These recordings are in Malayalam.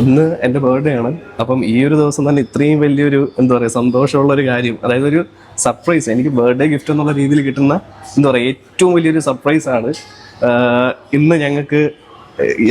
ഇന്ന് എന്റെ ബർത്ത്ഡേ ആണ്. അപ്പം ഈ ഒരു ദിവസം തന്നെ ഇത്രയും വലിയൊരു എന്താ പറയുക സന്തോഷമുള്ള ഒരു കാര്യം അതായത് ഒരു സർപ്രൈസ് എനിക്ക് ബർത്ത്ഡേ ഗിഫ്റ്റ് എന്നുള്ള രീതിയിൽ കിട്ടുന്ന എന്താ പറയുക ഏറ്റവും വലിയൊരു സർപ്രൈസ് ആണ്. ഇന്ന് ഞങ്ങൾക്ക്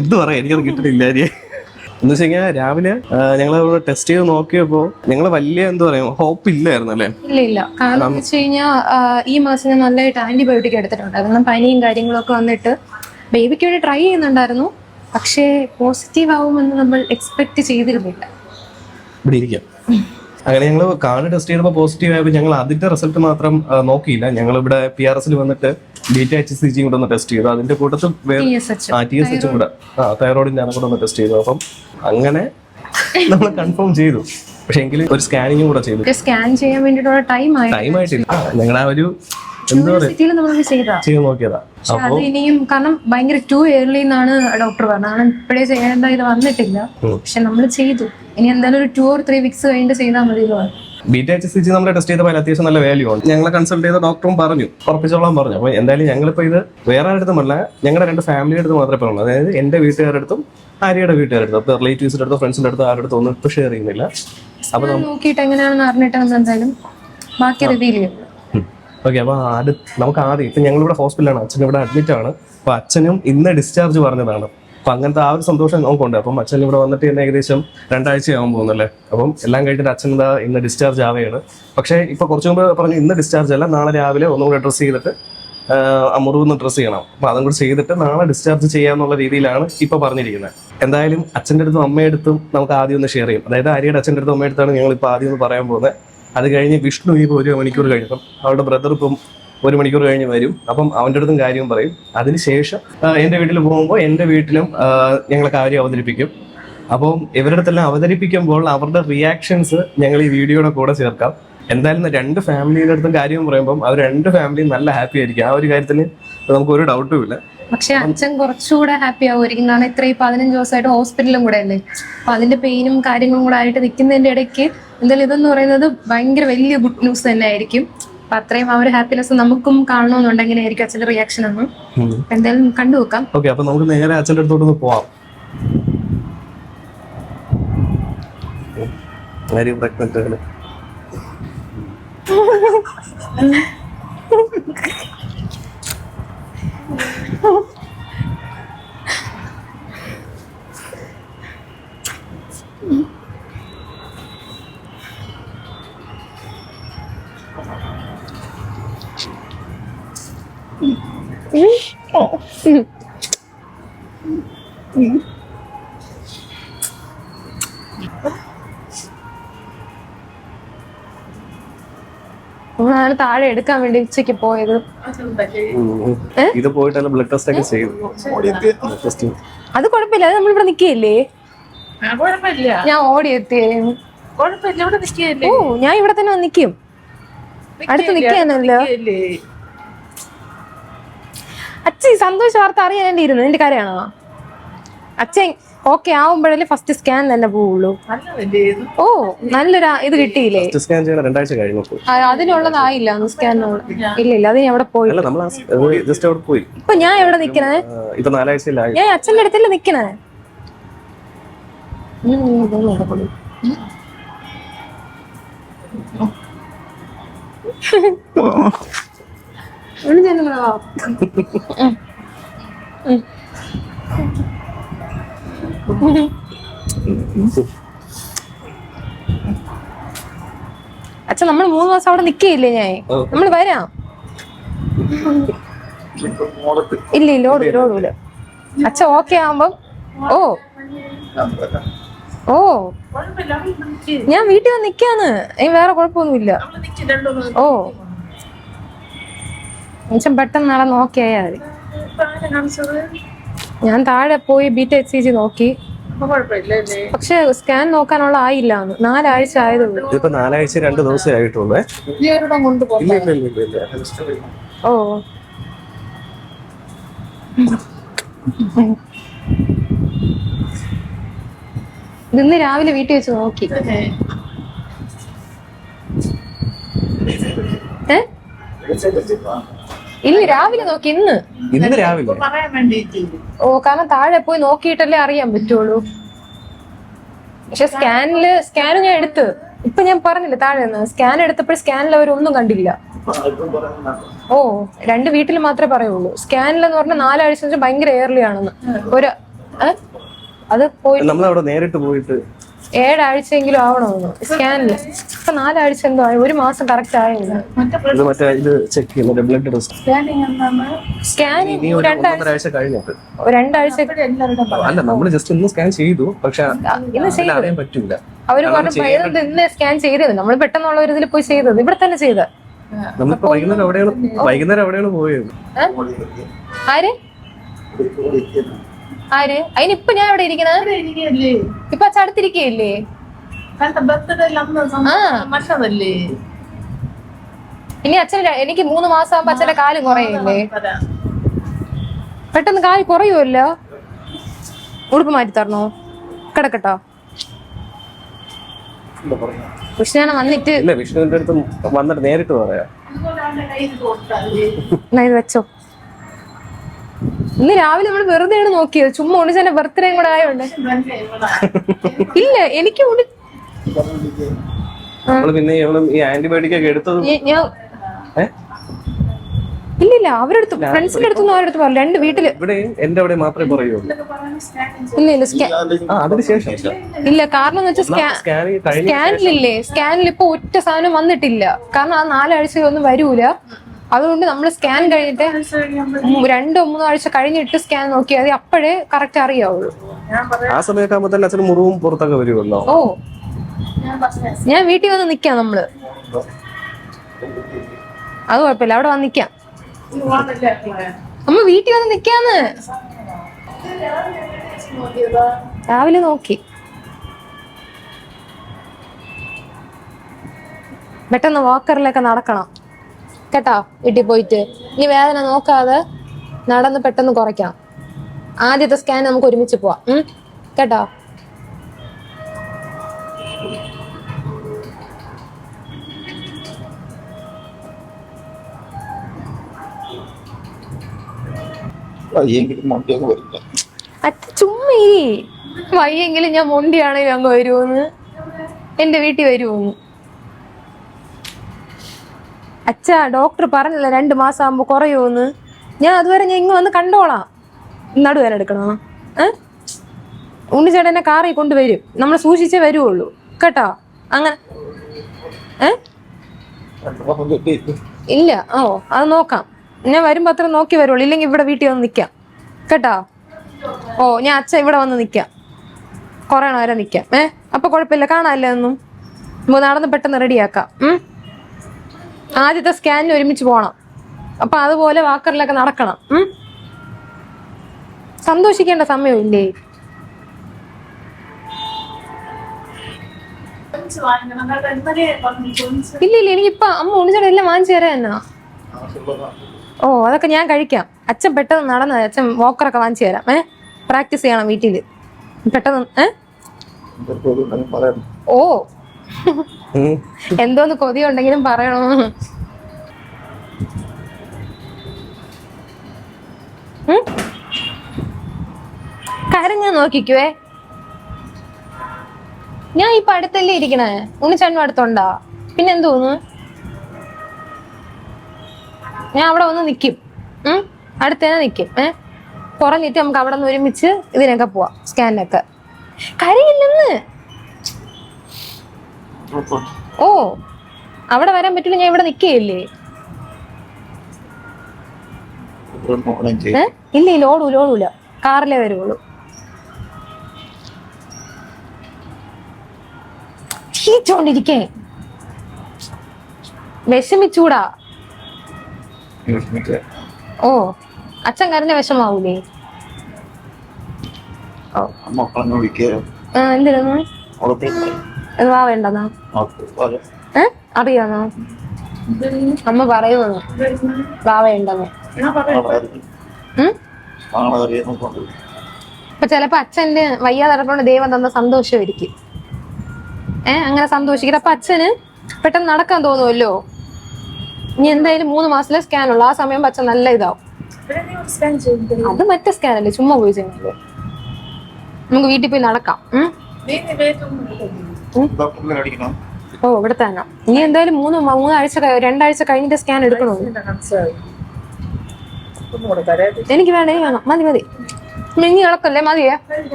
എന്ത് പറയാം എനിക്കത് കിട്ടുന്നില്ല എന്ന് വെച്ച് കഴിഞ്ഞാൽ രാവിലെ ഞങ്ങൾ ടെസ്റ്റ് ചെയ്ത് നോക്കിയപ്പോൾ ഞങ്ങൾ വലിയ എന്താ പറയുക ഹോപ്പ് ഇല്ലായിരുന്നു അല്ലേ? ഇല്ല ഇല്ല. കാരണം വെച്ച് കഴിഞ്ഞാൽ ഈ മാസം ഞാൻ നല്ലതായിട്ട് ആന്റിബയോട്ടിക് എടുത്തിട്ടുണ്ടായിരുന്നു പനിയും കാര്യങ്ങളൊക്കെ വന്നിട്ട് ബേബിക്ക് വേണ്ടി ട്രൈ ചെയ്യുന്നുണ്ടായിരുന്നു. പക്ഷേ പോസിറ്റീവ് ആവുമെന്ന് നമ്മൾ എക്സ്പെക്ട് ചെയ്തിരുന്നില്ല. ഇവിടെ ഇരിക്കാം. അങ്ങനെ ഞങ്ങൾ കാർഡ് ടെസ്റ്റ് ചെയ്തപ്പോൾ പോസിറ്റീവ് ആയപ്പോൾ ഞങ്ങൾ അതിന്റെ റിസൾട്ട് മാത്രം നോക്കിയില്ല. ഞങ്ങൾ ഇവിടെ പി ആർ എസിൽ വന്നിട്ട് ബീറ്റ എച്ച് സി ജിയും കൂടെ ഒന്ന് ടെസ്റ്റ് ചെയ്തു. അതിന്റെ കൂട്ടത്തിൽ ആ ടി എസ് എച്ചും കൂടെ. ആ തൈറോയിഡിന്റെ ആണ് കൂടെ ഒന്ന് ടെസ്റ്റ് ചെയ്തു. അപ്പം അങ്ങനെ നമ്മൾ കൺഫേം ചെയ്തു. പക്ഷെ എങ്കിലും ഒരു സ്കാനിങ്ങും കൂടെ ചെയ്തു. സ്കാൻ ചെയ്യാൻ വേണ്ടിയിട്ടുള്ള ടൈം ആയി ടൈം ആയിട്ടില്ല. ഞങ്ങളുടെ ആ ഒരു ചെയ്താ. നോക്കിയതാ. അത് ഇനിയും കാരണം ഭയങ്കര ടു ഇയർലി എന്നാണ് ഡോക്ടർ പറഞ്ഞത്. കാരണം ഇപ്പോഴേ ചെയ്യേണ്ട ഇത് വന്നിട്ടില്ല. പക്ഷെ നമ്മൾ ചെയ്തു. ഇനി എന്തായാലും ഒരു ടു ഓർ ത്രീ വീക്സ് കഴിഞ്ഞിട്ട് ചെയ്താൽ മതി ബീറ്റ എച്ച് സി ജി നമ്മൾ ടെസ്റ്റ് ചെയ്തപ്പോൾ അത്യാവശ്യം നല്ല വാല്യൂ ആണ്. ഞങ്ങളെ കൺസൾട്ട് ചെയ്ത ഡോക്ടറും പറഞ്ഞു. ഉറപ്പിച്ചോളാൻ പറഞ്ഞു. അപ്പോൾ എന്തായാലും ഞങ്ങളിപ്പോൾ ഇത് വേറെ അടുത്തുമല്ല ഞങ്ങളുടെ രണ്ട് ഫാമിലിയുടെ അടുത്ത് മാത്രമേ പറയുള്ളൂ. അതായത് എന്റെ വീട്ടുകാരുടെ അടുത്തും ആര്യയുടെ വീട്ടുകാരുടെ അടുത്തും. അപ്പോൾ റിലേറ്റീവ്സിന്റെ അടുത്തോ ഫ്രണ്ട്സിന്റെ അടുത്തോ ആരുടെ അടുത്തൊന്നും ഇപ്പോൾ ഷെയർ ചെയ്യുന്നില്ല. അപ്പോൾ നോക്കിയിട്ട് എങ്ങനെയാണെന്ന് അറിഞ്ഞിട്ട് എന്തായാലും. ബാക്കി റിവീൽ ചെയ്യും ഓക്കെ അപ്പോൾ ആദ്യ നമുക്ക് ആദ്യം ഇപ്പം ഞങ്ങളിവിടെ ഹോസ്പിറ്റലാണ് അച്ഛൻ ഇവിടെ അഡ്മിറ്റ് ആണ്. അപ്പോൾ അച്ഛനും ഇന്ന് ഡിസ്ചാർജ് പറഞ്ഞതാണ്. അപ്പം അങ്ങനത്തെ ആ ഒരു സന്തോഷം നമുക്കുണ്ട്. അപ്പം അച്ഛൻ ഇവിടെ വന്നിട്ട് തന്നെ ഏകദേശം രണ്ടാഴ്ചയാവാൻ പോകുന്നല്ലേ അപ്പം എല്ലാം കഴിഞ്ഞിട്ട് അച്ഛൻ എന്താ ഇന്ന് ഡിസ്ചാർജ് ആവുകയാണ്. പക്ഷേ ഇപ്പോൾ കുറച്ചു മുമ്പ് പറഞ്ഞു ഇന്ന് ഡിസ്ചാർജ് അല്ല നാളെ രാവിലെ ഒന്നും കൂടെ ഡ്രസ്സ് ചെയ്തിട്ട് മുറിവൊന്ന് ഡ്രസ്സ് ചെയ്യണം. അപ്പോൾ അതും കൂടി ചെയ്തിട്ട് നാളെ ഡിസ്ചാർജ് ചെയ്യാന്നുള്ള രീതിയിലാണ് ഇപ്പോൾ പറഞ്ഞിരിക്കുന്നത്. എന്തായാലും അച്ഛന്റെ അടുത്തും അമ്മയെടുത്തും നമുക്ക് ആദ്യം ഒന്ന് ഷെയർ ചെയ്യും. അതായത് ആര്യയുടെ അച്ഛന്റെ അടുത്തും അമ്മയെടുത്താണ് ഞങ്ങൾ ഇപ്പോൾ ആദ്യം ഒന്ന് പറയാൻ പോകുന്നത്. അത് കഴിഞ്ഞ് വിഷ്ണു ഇപ്പോൾ ഒരു മണിക്കൂർ കഴിഞ്ഞു അപ്പം അവളുടെ ബ്രദർ ഇപ്പം ഒരു മണിക്കൂർ കഴിഞ്ഞ് വരും. അപ്പം അവന്റെ അടുത്തും കാര്യവും പറയും. അതിനുശേഷം എന്റെ വീട്ടിൽ പോകുമ്പോൾ എന്റെ വീട്ടിലും ഞങ്ങളെ കാര്യം അവതരിപ്പിക്കും. അപ്പം ഇവരുടെ അടുത്തെല്ലാം അവതരിപ്പിക്കുമ്പോൾ അവരുടെ റിയാക്ഷൻസ് ഞങ്ങൾ ഈ വീഡിയോയുടെ കൂടെ ചേർക്കാം. എന്തായാലും രണ്ട് ഫാമിലിയുടെ അടുത്തും കാര്യം പറയുമ്പം അവർ രണ്ട് ഫാമിലിയും നല്ല ഹാപ്പി ആയിരിക്കും. ആ ഒരു കാര്യത്തിൽ നമുക്ക് ഒരു ഡൗട്ടും ഇല്ല. പക്ഷെ അച്ഛൻ കുറച്ചുകൂടെ ഹാപ്പി ആവുമായിരിക്കും. കാരണം ഇത്രയും പതിനഞ്ച് ദിവസമായിട്ട് ഹോസ്പിറ്റലും കൂടെ അല്ലേ? അപ്പൊ അതിന്റെ പെയിനും കാര്യങ്ങളും കൂടെ ആയിട്ട് നിൽക്കുന്നതിന്റെ ഇടയ്ക്ക് എന്തായാലും ഇതെന്ന് പറയുന്നത് ഭയങ്കര വലിയ ഗുഡ് ന്യൂസ് തന്നെ ആയിരിക്കും. അപ്പൊ അത്രയും ആ ഒരു ഹാപ്പിനെസ് നമുക്കും കാണണമെന്നുണ്ടെങ്കിൽ ആയിരിക്കും അച്ഛന്റെ റിയാക്ഷൻ എന്ന്? അപ്പൊ എന്തായാലും കണ്ടുവെക്കാം ഓക്കെ അപ്പൊ നമുക്ക് നേരെ അച്ഛന്റെ അടുത്തോട്ട് പോവാം. Pregnant ആണ്. നമ്മളാണ് താഴെ എടുക്കാൻ വേണ്ടി ഉച്ചയ്ക്ക് പോയത്. ഇത് പോയിട്ടല്ല ബ്ലഡ് ടെസ്റ്റ് ഒക്കെ ചെയ്തു. അത് കുഴപ്പമില്ല. അത് നമ്മളിവിടെ നിൽക്കുകയല്ലേ? ഞാൻ ഓടി എത്തിയായിരുന്നു ഓ ഞാൻ ഇവിടെ തന്നെ വന്ന് നിൽക്കും. അടുത്ത് നിൽക്കാനല്ലോ നിൽക്കുകയല്ലേ? അച്ഛൻ സന്തോഷ വാർത്ത അറിയാനാണ്ടിരുന്നു നിന്റെ കാര്യമാണോ അച്ഛൻ ഓക്കെ ആവുമ്പോഴല്ലേ ഫസ്റ്റ് സ്കാൻ തന്നെ പോവുള്ളൂ ഓ നല്ലൊരു ഇത് കിട്ടിയില്ലേ സ്കാൻ ചെയ്യണം രണ്ടാഴ്ച കഴിഞ്ഞു പോയി ആ, അതിനുള്ളതായില്ല സ്കാനുള്ള ഇല്ല ഇല്ല അത് ഞാൻ അവിടെ പോയി ജസ്റ്റ് അവിടെ പോയി ഇപ്പൊ ഞാൻ എവിടെ നിക്കണേ ആ, ഇപ്പൊ നാലാഴ്ചയിലായി ഞാൻ അച്ഛന്റെ അടുത്തല്ലേ നിക്കണേ ഉം, ഇതൊന്നും നടക്കൂല. ഇവിടെ ചെന്ന് വാ. ഉം. അച്ഛൻ നമ്മൾ മൂന്ന് മാസം അവിടെ നിക്കയില്ലേ ഞാൻ. നമ്മൾ വരാം. ഇല്ല ഇല്ല ഓടൂല ഓടൂല. അച്ഛൻ ഓക്കെ ആവുമ്പം ഓ. ഓ. ഞാൻ വീട്ടിൽ വന്ന് നിക്കാന്ന് വേറെ കുഴപ്പമൊന്നുമില്ല. ഓ. അച്ഛൻ പെട്ടെന്ന് നാളെ നോക്കിയാൽ മതി. ഞാൻ താഴെ പോയി ബീറ്റ് എച്ച് സി ജി നോക്കി. പക്ഷെ സ്കാൻ നോക്കാനുള്ള ആയില്ല നാലാഴ്ച ആയതുള്ളൂ. ഇതിപ്പോ നാലാഴ്ച രണ്ട് ദിവസമേ ആയിട്ടുള്ളൂ ഓ. ഇന്ന് രാവിലെ വീട്ടിൽ വെച്ച് നോക്കി. ഏ? ഇല്ല രാവിലെ നോക്കി ഇന്ന്. ഇന്ന് രാവിലെ? ഓ കാരണം താഴെ പോയി നോക്കിയിട്ടല്ലേ അറിയാൻ പറ്റുള്ളൂ. പക്ഷെ സ്കാനിൽ സ്കാൻ ഞാൻ എടുത്ത്. ഇപ്പൊ ഞാൻ പറഞ്ഞില്ല താഴെ നിന്ന്. സ്കാൻ എടുത്തപ്പോൾ സ്കാനിൽ അവരൊന്നും കണ്ടില്ല. ഓ രണ്ട് വീട്ടിൽ മാത്രമേ പറയുള്ളൂ. സ്കാനിൽ എന്ന് പറഞ്ഞാൽ നാലാഴ്ച ഭയങ്കര എയർലി ആണെന്ന്. ഒരു അത് പോയി നമ്മളവിടെ നേരിട്ട് പോയിട്ട് ഏഴാഴ്ചയെങ്കിലും ആവണമെന്ന് സ്കാനിൽ ഇപ്പൊ നാലാഴ്ച എന്തോ ആയി. ഒരു മാസം കറക്റ്റ് ആയില്ല. ഇത് മറ്റേ ഇത് ചെക്ക് ബ്ലഡ് ടെസ്റ്റ് സ്കാനിങ് കഴിഞ്ഞിട്ട്. രണ്ടാഴ്ച അല്ല നമ്മൾ ജസ്റ്റ് ഇന്ന് സ്കാൻ ചെയ്തു പക്ഷെ ഇന്ന് അതിൽ അറിയാൻ പറ്റൂല. അവർ പറഞ്ഞു ഇന്ന് സ്കാൻ ചെയ്തത്? നമ്മൾ പെട്ടെന്നുള്ള ഒരു ഇതിൽ പോയി ചെയ്തത്. ഇവിടെ തന്നെ ചെയ്ത നമ്മളിപ്പോ വൈകുന്നേരം എവിടെയാണ് വൈകുന്നേരം എവിടെയാണ് പോയത്. ആര്? ആര്? അതിനിപ്പൊ ഞാൻ ഇവിടെ ഇരിക്കണത് ഇപ്പൊ. മറ്റതല്ലേ ഇനി അച്ഛൻ എനിക്ക് മൂന്ന് മാസം ആകുമ്പോ അച്ഛന്റെ കാൽ കുറയില്ലേ? പെട്ടെന്ന് കാൽ കുറയുമല്ലോ? ഉടുപ്പ് മാറ്റി തരണോ? കിടക്കട്ടോ. കൃഷ്ണനെ വന്നിട്ട് ഇല്ല വിഷ്ണുവിന്റെ അടുത്ത് വന്നിട്ട് നേരിട്ട് പറയാ. ഇത് വെച്ചോ. ഇന്ന് രാവിലെ നമ്മൾ വെറുതെയാണ് നോക്കിയത്. ചുമ്മാ ഉണ്ണിച്ചന്റെ ബർത്ത്ഡേയും കൂടെ ആയോണ്ട്. ഇല്ല എനിക്ക് ഉണ്ണി നമ്മൾ പിന്നെ ഇവളും ഈ ആന്റിബയോട്ടിക് ഒക്കെ എടുത്തത് ഞാൻ ഏഹ് ഇല്ല ഇല്ല. അവരുടെ ഫ്രണ്ട്സിന്റെ അടുത്തൊന്നും അവരടുത്ത് പറഞ്ഞു രണ്ട് വീട്ടിൽ ഇവിടെയും എന്റെ അവിടെ മാത്രമേ പറയുള്ളൂ. ഇല്ല ഇല്ല. കാരണം എന്ന് വെച്ചാൽ സ്കാനിലില്ലേ? സ്കാനിൽ ഇപ്പൊ ഒറ്റ സാധനം വന്നിട്ടില്ല. കാരണം ആ നാലാഴ്ചയൊന്നും വരൂല. അതുകൊണ്ട് നമ്മൾ സ്കാൻ കഴിഞ്ഞിട്ട് രണ്ടോ മൂന്നോ ആഴ്ച കഴിഞ്ഞിട്ട് സ്കാൻ നോക്കിയാൽ മതി. അപ്പോഴേ കറക്റ്റ് അറിയാവുള്ളൂ. ആ സമയമൊക്കെ ആകുമ്പോ തന്നെ അച്ഛന് മുറിവും പുറത്തൊക്കെ വരുമല്ലോ ഓ. ഞാൻ ഞാൻ വീട്ടിൽ വന്ന് നിക്കാം നമ്മൾ. അത് കുഴപ്പമില്ല. അവിടെ വന്ന് നിക്കാം. അമ്മ വീട്ടിൽ വന്ന് നിക്കാന്ന്. രാവിലെ നോക്കി. പെട്ടെന്ന് വാക്കറിലൊക്കെ നടക്കണം. കേട്ടോ വീട്ടിൽ പോയിട്ട്. ഇനി വേദന നോക്കാതെ നടന്ന് പെട്ടെന്ന് കുറയ്ക്കാം. ആദ്യത്തെ സ്കാൻ നമുക്ക് ഒരുമിച്ച് പോവാം. ഉം? കേട്ടോ? ചുമ്മീ വയ്യെങ്കിലും ഞാൻ മൊണ്ടിയാണെങ്കിലും അങ്ങ് വരുമെന്ന് എന്റെ വീട്ടിൽ വരുമെന്ന് അച്ഛാ ഡോക്ടർ പറഞ്ഞില്ല രണ്ട് മാസം ആകുമ്പോ കുറയുമെന്ന്? ഞാൻ അതുവരെ ഞാൻ ഇങ്ങ് വന്ന് കണ്ടോളാം. നടുവേന എടുക്കണോ ഏഹ് ഉണ്ണിച്ചേട്ടൻ എന്നെ കാറിൽ കൊണ്ടുവരും. നമ്മൾ സൂക്ഷിച്ചേ വരുവുള്ളൂ. കേട്ടോ? അങ്ങനെ. ഇല്ല. ഓ അത് നോക്കാം. ഞാൻ വരുമ്പോ അത്ര നോക്കി വരുള്ളൂ ഇല്ലെങ്കിൽ ഇവിടെ വീട്ടിൽ വന്ന് നിൽക്കാം കേട്ടോ? ഓ ഞാൻ അച്ഛൻ ഇവിടെ വന്ന് നിൽക്കാം കുറേ നേരം നിൽക്കാം ഏ? അപ്പൊ കുഴപ്പമില്ല. കാണാല്ലേ ഒന്നും? നടന്ന് പെട്ടെന്ന് റെഡിയാക്കാം? ആദ്യത്തെ സ്കാനിന് ഒരുമിച്ച് പോകണം അപ്പൊ അതുപോലെ വാക്കറിലൊക്കെ നടക്കണം. ഉം? സന്തോഷിക്കേണ്ട സമയമില്ലേ? ഇല്ലേ ഇല്ല ഇല്ല എനിക്കിപ്പ അമ്മ ഒളിച്ചോടെ എല്ലാം വാങ്ങിച്ചു തരാ എന്നാ. ഓ അതൊക്കെ ഞാൻ കഴിക്കാം. അച്ഛൻ പെട്ടെന്ന് നടന്ന അച്ഛൻ വോക്കറൊക്കെ വാങ്ങിച്ചു തരാം. ഏ? പ്രാക്ടീസ് ചെയ്യണം വീട്ടിൽ. പെട്ടെന്ന് ഏ? ഓ. എന്തോന്ന് കൊതി ഉണ്ടെങ്കിലും പറയണോ? ഞാൻ നോക്കിക്കുവേ. ഞാൻ ഇപ്പൊ അടുത്തല്ലേ ഇരിക്കണേ? ഉണ്ണിച്ചണ്ണു അടുത്തുണ്ടാ? പിന്നെ എന്തോന്നു ഞാൻ അവിടെ വന്ന് നിക്കും. അടുത്തേനെ നിക്കും. ഏ? കുറഞ്ഞിട്ട് നമുക്ക് അവിടെ നിന്ന് ഒരുമിച്ച് ഇതിനൊക്കെ പോവാം. സ്കാനൊക്കെ കരയില്ലെന്ന്. ഓ അവിടെ വരാൻ പറ്റില്ല ഞാൻ ഇവിടെ നിൽക്കുകയില്ലേ? ഇല്ല ഇല്ല ഓടൂല ഓടൂല. കാറിലേ വരുള്ളൂ ചീച്ചോണ്ടിരിക്കേ വിഷമിച്ചൂടാ. ഓ അച്ഛൻ കരഞ്ഞ വിഷമാവൂലേ? ഓ. മക്കളെ വിളിക്കേ ആ, എന്തിനു? ഇത് വാ വേണ്ടെന്നാ? ഏ? അറിയാന്നോ? അമ്മ പറയുന്നു വാ വേണ്ടെന്ന്. അപ്പൊ ചിലപ്പോ അച്ഛന് വയ്യാതെ ദൈവം തന്ന സന്തോഷമായിരിക്കും. ഏ? അങ്ങനെ സന്തോഷിക്കട്ടെ അപ്പൊ അച്ഛന് പെട്ടെന്ന് നടക്കാൻ തോന്നുമല്ലോ? ഇനി എന്തായാലും മൂന്ന് മാസത്തിലെ സ്കാൻ ഉള്ളു. ആ സമയം അച്ഛൻ നല്ല ഇതാവും. അത് മറ്റേ സ്കാൻ അല്ലേ? ചുമ്മാ പോയി ചെയ്യുന്നില്ലേ നമുക്ക് വീട്ടിൽ പോയി നടക്കാം. ഓ ഇവിടെ തന്നെ. നീ എന്തായാലും മൂന്ന് മൂന്നാഴ്ച രണ്ടാഴ്ച കഴിഞ്ഞിട്ട് സ്കാൻ എടുക്കണോ? എനിക്ക് വേണ്ട എനിക്ക് വേണം മതി മതി. മിഞ്ഞി ഇളക്കല്ലേ? മതിയേ?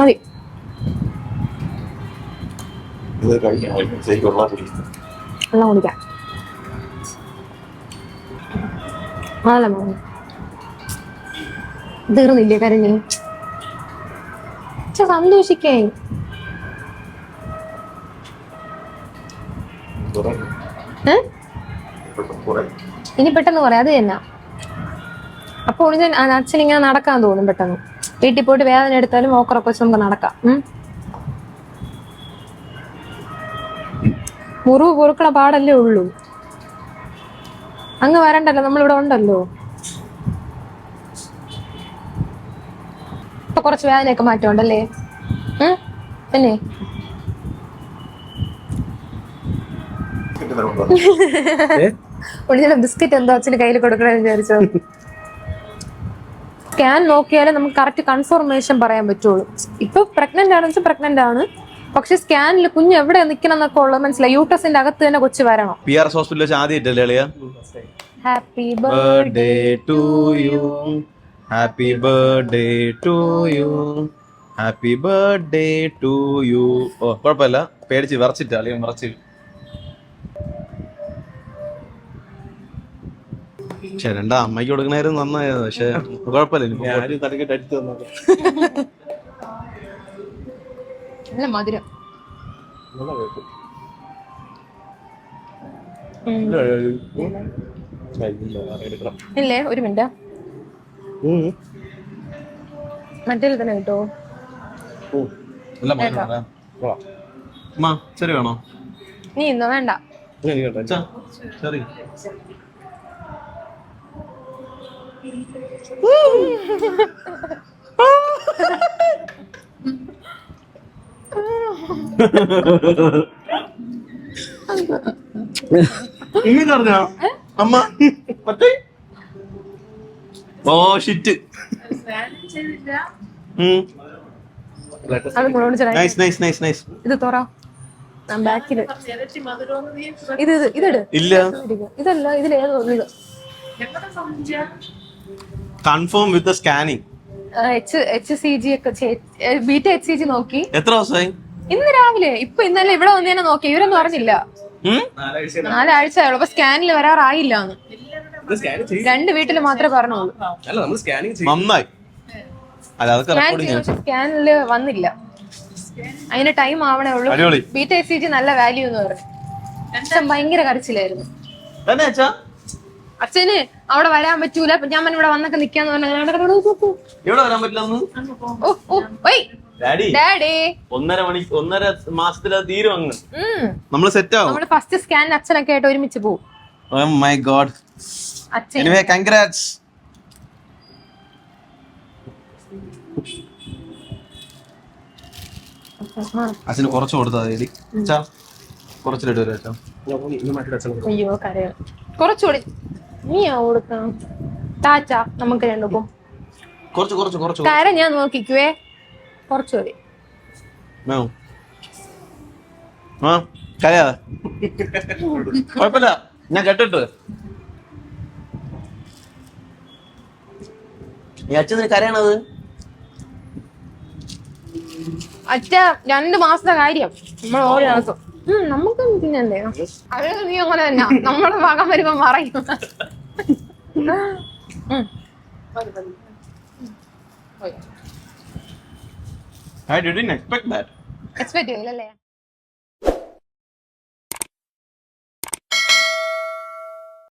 മതി. ഇത് കഴിഞ്ഞാൽ ശരിക്കുള്ള കുടിക്കും വെള്ളം കുടിക്കാം. അതല്ല മോനെ? തീർന്നില്ലേ കരഞ്ഞ്? സന്തോഷിക്കേ. ഇനി പെട്ടെന്ന് പറയാം അത് തന്നെ. അപ്പൊ ഉണിജൻ അച്ഛൻ ഇങ്ങനെ നടക്കാൻ തോന്നും പെട്ടെന്ന്. വീട്ടിൽ പോയിട്ട് വേദന എടുത്താലും ഓക്കറൊക്കെ വെച്ച് നമുക്ക് നടക്കാം. മുറിവ് പൊറുക്കണ പാടല്ലേ ഉള്ളൂ. അങ്ങ് വരണ്ടല്ലോ നമ്മളിവിടെ ഉണ്ടല്ലോ. ഇപ്പൊ കുറച്ച് വേദനയൊക്കെ മാറ്റമുണ്ടല്ലേ? ഉം? പിന്നെ? കിട്ടുന്നുണ്ടോ ഒളിഞ്ഞ ബിസ്ക്കറ്റ് എന്തോ അച്ഛന് കയ്യിൽ കൊടുക്കണമെന്ന് വിചാരിച്ചു? സ്കാൻ നോക്കിയാലേ നമുക്ക് കറക്റ്റ് കൺഫർമേഷൻ പറയാൻ പറ്റുള്ളൂ. ഇപ്പൊ പ്രഗ്നന്റ് ആണെന്ന് വെച്ചാൽ പ്രഗ്നന്റ് ആണ്. പക്ഷെ സ്കാനിൽ കുഞ്ഞ് എവിടെ നിൽക്കണം എന്നൊക്കെ ഉള്ളത് മനസ്സിലായി. യൂട്ടസിന്റെ അകത്ത് തന്നെ കൊച്ചു വരണം. പി ആർ എസ് ഹോസ്പിറ്റലിൽ വെച്ച് ആദ്യമായിട്ടല്ലേ happy birthday to you happy birthday to you happy birthday to you ഓ കുഴപ്പമില്ല. പേടിച്ച് വിറച്ചിട്ട് അല്ലെങ്കിൽ വിറച്ച് പക്ഷെ രണ്ടാ അമ്മയ്ക്ക് കൊടുക്കണായിരുന്നു നന്നായിരുന്നു പക്ഷെ കുഴപ്പമില്ല നല്ല മധുരം. ഇല്ലേ ഒരു മിനിറ്റ്. മറ്റേ തന്നെ കിട്ടോ? നീ ഇന്നോ വേണ്ട. ശരി ഇങ്ങനെ അറിഞ്ഞാ അമ്മ. പറ്റേ ഓ shit nice nice nice nice ഇത് തുറ. ബാക്കിൽ. ഇത് ഇത് ഇതെട് ഇല്ല. ഇതല്ല ഇതിലേതോ ഇത് confirm with scanning H H C G ഒക്കെ ബീറ്റ എച്ച് സി ജി നോക്കി. എത്ര ദിവസമായി? ഇന്ന് രാവിലെ. ഇപ്പൊ ഇന്നലെ ഇവിടെ വന്ന് തന്നെ നോക്കി. ഇവരൊന്നും അറിഞ്ഞില്ല? നാലാഴ്ച ആയുള്ളൂ അപ്പൊ സ്കാനിൽ വരാറായില്ല രണ്ട് വീട്ടിൽ മാത്രമേ പറഞ്ഞോളൂ നന്നായി. സ്കാനിൽ വന്നില്ല. അതിന് ടൈം ആവണേ ഉള്ളൂ. ബീറ്റ എച്ച് സി ജി നല്ല വാല്യൂ എന്ന് പറഞ്ഞു ഭയങ്കര കരച്ചിലായിരുന്നു. അച്ഛന് അവിടെ വരാൻ പറ്റൂല. അപ്പൊ ഞാൻ ഇവിടെ വന്നൊക്കെ നിക്കാന്ന് പറഞ്ഞു ഇവിടെ വരാൻ പറ്റില്ല ഒന്നര മണി ഒന്നര മാസത്തിൽ അത് തീരും അങ്ങ്. സെറ്റ് ആവും. നമ്മൾ ഫസ്റ്റ് സ്കാനിന് അച്ഛനൊക്കെ ആയിട്ട് ഒരുമിച്ച് പോകും മൈ ഗോഡ് എനിവേ കൺഗ്രാറ്റ്സ് അച്ഛന് കുറച്ച് കൊടുത്താൽ മതി അച്ഛാ കുറച്ചിലിട്ട് വരും അച്ഛാ ഇന്ന് മാറ്റി അച്ഛൻ അയ്യോ കരയാ. കുറച്ചുകൂടി നീയാ കൊടുക്കണം ടാറ്റ നമുക്ക് രണ്ടുക്കും കുറച്ച് കുറച്ച് കുറച്ച് കര ഞാൻ നോക്കിക്കുവേ. കുറച്ച് മതി. ആ. കരയാതെ കുഴപ്പമില്ല. ഞാൻ കേട്ടിട്ട്. അച്ഛന് കരയണത്? അച്ഛ രണ്ട് മാസത്തെ കാര്യം. നമ്മൾ ഓരോ ദിവസം. നമുക്ക് പിന്നല്ലേ അത് നീ അങ്ങനെ തന്നെ. നമ്മുടെ ഭാഗം വരുമ്പോ പറയും ഉം. I didn't expect that. Expect ചെയ്യില്ലല്ലേ